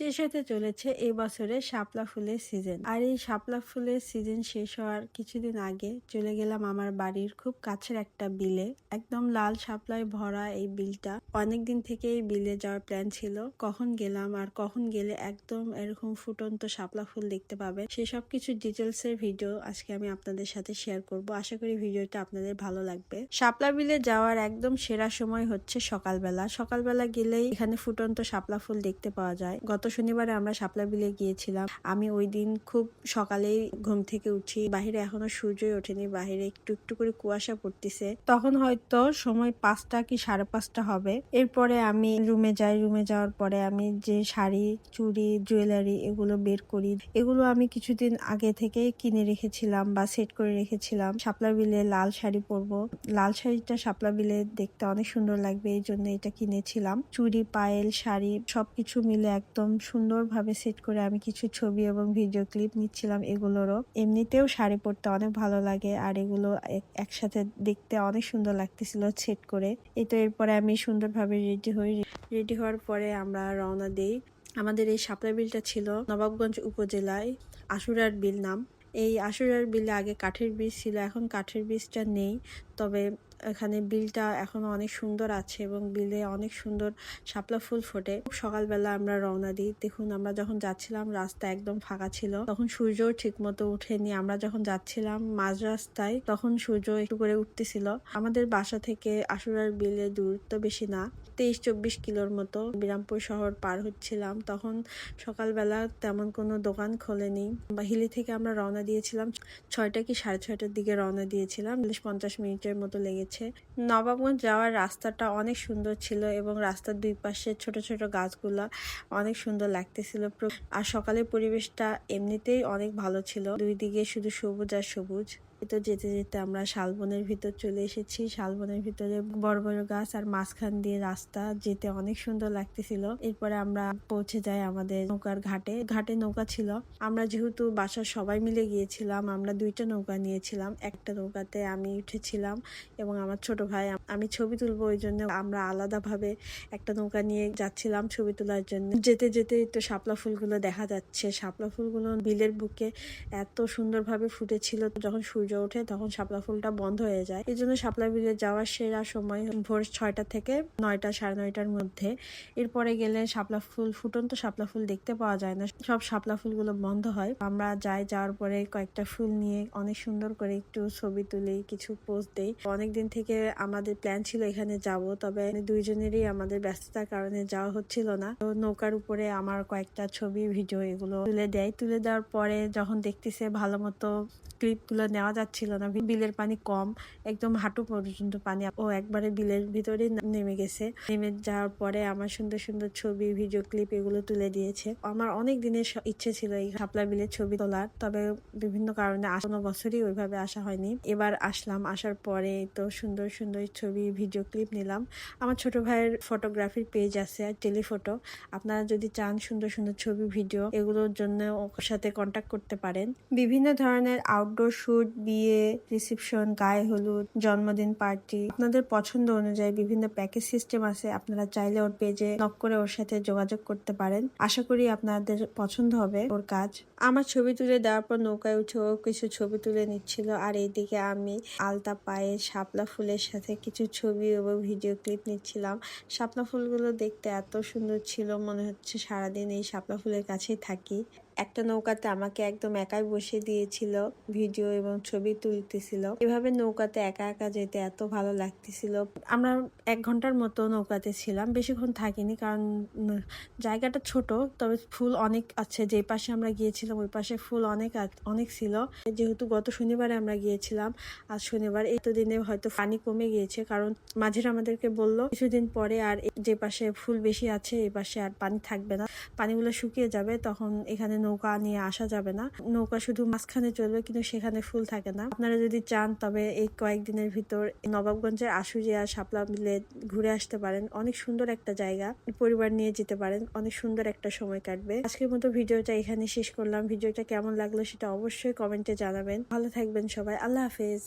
শেষ হতে চলেছে এই বছরে শাপলা ফুলের সিজন আর এই শাপলা ফুলের সিজন শেষ হওয়ার কিছুদিন আগে চলে গেলাম আমার বাড়ির খুব কাছের একটা বিলে। একদম লাল শাপলায় ভরা এই বিলটা। অনেক দিন থেকে এই বিলে যাওয়ার প্ল্যান ছিল। কখন গেলাম আর কখন গেলে একদম এরকম ফুটন্ত শাপলা ফুল দেখতে পাবেন। সেসব কিছু ডিটেলস এর ভিডিও আজকে আমি আপনাদের সাথে শেয়ার করব। আশা করি ভিডিওটা আপনাদের ভালো লাগবে। শাপলা বিলে যাওয়ার একদম সেরা সময় হচ্ছে সকালবেলা। সকালবেলা গেলেই এখানে ফুটন্ত শাপলা ফুল দেখতে পাওয়া যায়। গত শনিবারে আমরা শাপলা বিলে গিয়েছিলাম। আমি ওই দিন খুব সকালেই ঘুম থেকে উঠি। বাহিরে এখনও সূর্যই ওঠেনি, বাহিরে একটু একটু করে কুয়াশা পড়তেছে। তখন হয়তো সময় পাঁচটা কি সাড়ে পাঁচটা হবে। এরপরে আমি রুমে যাই রুমে যাওয়ার পরে আমি যে শাড়ি, চুড়ি জুয়েলারি এগুলো বের করি, এগুলো আমি কিছুদিন আগে থেকে কিনে রেখেছিলাম বা সেট করে রেখেছিলাম। শাপলা বিলে লাল শাড়ি পরবো। লাল শাড়িটা শাপলা বিলে দেখতে অনেক সুন্দর লাগবে, এই জন্য এটা কিনেছিলাম। চুড়ি, পায়েল শাড়ি সবকিছু মিলে একদম সুন্দরভাবে সেট করে আমি কিছু ছবি এবং ভিডিও ক্লিপ নিচ্ছিলাম এগুলোরও। এমনিতেও শাড়ি পরতে অনেক ভালো লাগে আর এগুলো এক- একসাথে দেখতে অনেক সুন্দর লাগতেছিল সেট করে। এই তো এরপরে আমি সুন্দরভাবে রেডি হই। রেডি হওয়ার পরে আমরা রওনা দিই। আমাদের এই শাপলা বিলটা ছিল নবাবগঞ্জ উপজেলায় আশুরার বিল নাম। এই আশুরার বিলে আগে কাঠের বীজ ছিল, এখন কাঠের বীজটা নেই। তবে এখানে বিলটা এখনও অনেক সুন্দর আছে এবং বিলে অনেক সুন্দর শাপলা ফুল ফোটে। সকালবেলা আমরা রওনা দিই। দেখুন, আমরা যখন যাচ্ছিলাম, রাস্তা একদম ফাঁকা ছিল। তখন সূর্য ঠিক মতো উঠেনি আমরা যখন যাচ্ছিলাম মাঝ রাস্তায়, তখন সূর্য একটু করে উঠতেছিল। আমাদের বাসা থেকে আশুরার বিলে দূরত্ব বেশি না। তেইশ চব্বিশ কিলোর মতো বিরামপুর শহর পার হচ্ছিলাম। তখন সকালবেলা তেমন কোনো দোকান খোলেনি। বা হিলি থেকে আমরা রওনা দিয়েছিলাম। ছয়টা কি সাড়ে ছয়টার দিকে রওনা দিয়েছিলাম। পঞ্চাশ মিনিটের মতো লেগেছে। নবাবগঞ্জ যাওয়ার রাস্তাটা অনেক সুন্দর ছিল এবং রাস্তার দুই পাশে ছোট ছোট গাছগুলো অনেক সুন্দর লাগতেছিল। আর সকালের পরিবেশটা এমনিতেই অনেক ভালো ছিল। দুই দিকে শুধু সবুজ আর সবুজ। তো যেতে যেতে আমরা শালবনের ভিতর চলে এসেছি। শালবনের ভিতরে বড় বড় গাছ আর মাঝখান দিয়ে রাস্তা যেতে অনেক সুন্দর লাগতেছিল। এরপরে আমরা পৌঁছে যাই আমাদের নৌকার ঘাটে। ঘাটে নৌকা ছিল। আমরা যেহেতু বাসার সবাই মিলে গিয়েছিলাম, আমরা দুইটা নৌকা নিয়েছিলাম। একটা নৌকাতে আমি উঠেছিলাম এবং আমার ছোট ভাই, আমি ছবি তুলবো ওই জন্য আমরা আলাদাভাবে একটা নৌকা নিয়ে যাচ্ছিলাম ছবি তোলার জন্য। যেতে যেতে তো শাপলা ফুলগুলো দেখা যাচ্ছে। শাপলা ফুলগুলো বিলের বুকে এত সুন্দরভাবে ফুটেছিল। যখন সূর্য ওঠে, তখন শাপলা ফুলটা বন্ধ হয়ে যায়। এই জন্য শাপলা বিলে যাওয়ার সেরা সময় ভোর ছয়টা থেকে নয়টা, সাড়ে নয়টার মধ্যে। এরপরে গেলে শাপলা ফুল ফুটন্ত শাপলা ফুল দেখতে পাওয়া যায় না। সব শাপলা ফুলগুলো বন্ধ হয়। আমরা যাই, যাওয়ার পরে কয়েকটা ফুল নিয়ে অনেক সুন্দর করে একটু ছবি তুলি, কিছু পোস্ট দেই। অনেকদিন থেকে আমাদের প্ল্যান ছিল এখানে যাব, তবে দুইজনেরই আমাদের ব্যস্ততার কারণে যাওয়া হচ্ছিল না। তো নৌকার উপরে আমার কয়েকটা ছবি, ভিডিও এগুলো তুলে দেয়। তুলে দেওয়ার পরে যখন দেখতেছে ভালো মতো ক্লিপগুলো নেওয়া যাচ্ছিল না। বিলের পানি কম, একদম হাঁটু পর্যন্ত পানি। ও একবারে বিলের ভিতরে নেমে গেছে। নেমে যাওয়ার পরে আমার সুন্দর সুন্দর ছবি ভিডিও ক্লিপ এগুলো তুলে দিয়েছে। আমার অনেক দিনের ইচ্ছে ছিল এই শাপলা বিলের ছবি তোলার, তবে বিভিন্ন কারণে আস- কোনো বছরই ওইভাবে আসা হয়নি। এবার আসলাম, আসার পরে তো সুন্দর সুন্দর ছবি ভিডিও ক্লিপ নিলাম। আমার ছোট ভাইয়ের ফটোগ্রাফির পেজ আছে টেলিফটো আপনারা যদি চান সুন্দর সুন্দর ছবি ভিডিও এগুলোর জন্য ওর সাথে কন্ট্যাক্ট করতে পারেন। বিভিন্ন ধরনের আউটডোর শুট বিয়ে রিসেপশন গায়ে হলুদ, জন্মদিন পার্টি আপনাদের পছন্দ অনুযায়ী বিভিন্ন প্যাকেজ সিস্টেম আছে, আপনারা চাইলে ওর পেজে নক করে ওর সাথে যোগাযোগ করতে পারেন। আশা করি আপনাদের পছন্দ হবে ওর কাজ। আমার ছবি তুলে দেওয়ার পর নৌকায় উঠে ও কিছু ছবি তুলে নিচ্ছিল। আর এইদিকে আমি আলতা পায়ে শাপলা ফুলের সাথে কিছু ছবি এবং ভিডিও ক্লিপ নিচ্ছিলাম। শাপলা ফুলগুলো দেখতে এত সুন্দর ছিল, মনে হচ্ছে সারাদিন এই শাপলা ফুলের কাছেই থাকি। একটা নৌকাতে আমাকে একদম একাই বসিয়ে দিয়েছিল ভিডিও এবং ছবি তুলতেছিল। এভাবে নৌকাতে একা একা যেতে এত ভালো লাগতেছিল। আমরা এক ঘণ্টার মতো নৌকাতে ছিলাম, বেশিক্ষণ থাকিনি কারণ জায়গাটা ছোট, তবে ফুল অনেক আছে। যে পাশে আমরা গিয়েছিলাম, ওই পাশে ফুল অনেক অনেক ছিল। যেহেতু গত শনিবারে আমরা গিয়েছিলাম, আজ শনিবার এই তো দিনে হয়তো পানি কমে গিয়েছে কারণ মাঝিরা আমাদেরকে বলল, কিছুদিন পরে আর যে পাশে ফুল বেশি আছে এই পাশে আর পানি থাকবে না। পানিগুলো শুকিয়ে যাবে, তখন এখানে নৌকা নিয়ে আসা যাবে না। নৌকা শুধু মাঝখানে চলবে, কিন্তু সেখানে ফুল থাকে না। আপনারা যদি চান, তবে এই কয়েকদিনের ভিতর নবাবগঞ্জের আশুরিয়া, শাপলা মিলে ঘুরে আসতে পারেন। অনেক সুন্দর একটা জায়গা। পরিবার নিয়ে যেতে পারেন। অনেক সুন্দর একটা সময় কাটবে। আজকের মতো ভিডিওটা এখানে শেষ করলাম। ভিডিওটা কেমন লাগল সেটা অবশ্যই কমেন্টে জানাবেন। ভালো থাকবেন সবাই। আল্লাহ হাফেজ।